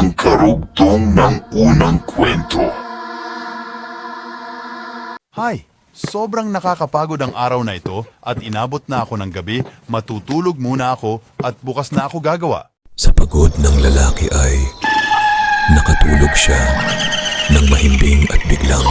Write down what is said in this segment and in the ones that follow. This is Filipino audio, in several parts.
ang karugtong ng unang kwento. Hi! Sobrang nakakapagod ang araw na ito at inabot na ako ng gabi, matutulog muna ako at bukas na ako gagawa. Sa pagod ng lalaki ay nakatulog siya ng mahimbing at biglang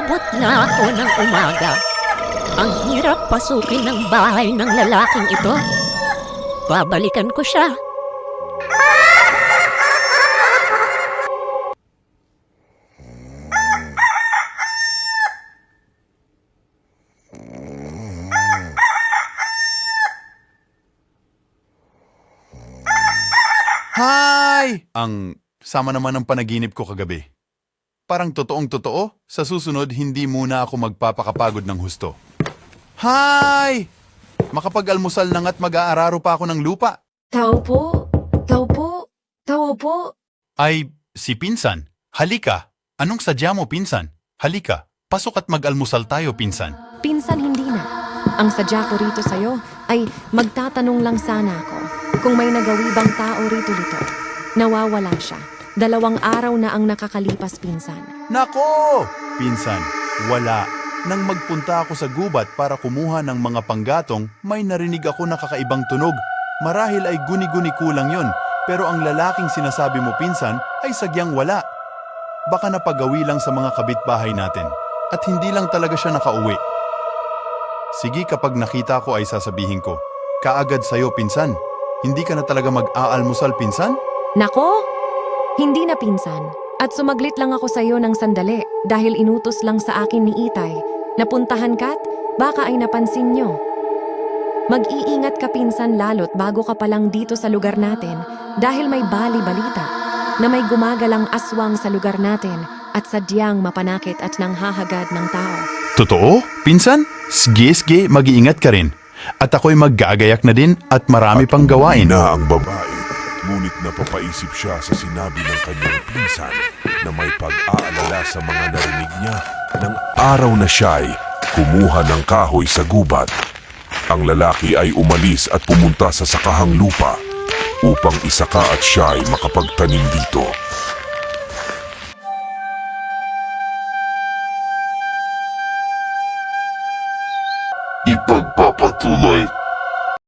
Inabot na ako ng umaga. Ang hirap pasukin ng bahay ng lalaking ito. Babalikan ko siya. Hi! Ang sama naman ng panaginip ko kagabi. Parang totoong totoo, sa susunod hindi muna ako magpapakapagod ng husto. Hi! Makapag-almusal na nga't mag-aararo pa ako ng lupa. Tao po, tao po, tao po. Ay, si Pinsan, halika. Anong sadya mo, Pinsan? Halika, pasok at mag-almusal tayo, Pinsan. Pinsan hindi na. Ang sadya ko rito sa'yo ay magtatanong lang sana ako kung may nagawi bang tao rito lito. Nawawala siya. Dalawang araw na ang nakakalipas pinsan. Nako! Pinsan, wala. Nang magpunta ako sa gubat para kumuha ng mga panggatong, may narinig ako na kakaibang tunog. Marahil ay guni-guni kulang yon, pero ang lalaking sinasabi mo pinsan ay sagyang wala. Baka napagawi lang sa mga kabitbahay natin. At hindi lang talaga siya nakauwi. Sige kapag nakita ko ay sasabihin ko, kaagad sa'yo pinsan. Hindi ka na talaga mag-aalmusal pinsan? Nako! Hindi na pinsan. At sumaglit lang ako sa'yo ng sandali dahil inutos lang sa akin ni Itay. Napuntahan ka't baka ay napansin nyo. Mag-iingat ka pinsan lalot bago ka pa lang dito sa lugar natin dahil may bali-balita na may gumagalang aswang sa lugar natin at sadyang mapanakit at nanghahagad ng tao. Totoo? Pinsan? Sige-sige, mag-iingat ka rin. At ako'y maggagayak na din at marami pang gawain. Na ang babae, ngunit napapaisip siya sa sinabi ng kanyang pinsan na may pag-aalala sa mga narinig niya ng araw na siya'y kumuha ng kahoy sa gubat. Ang lalaki ay umalis at pumunta sa sakahang lupa upang isaka at siya'y makapagtanim dito. Ipagpapatuloy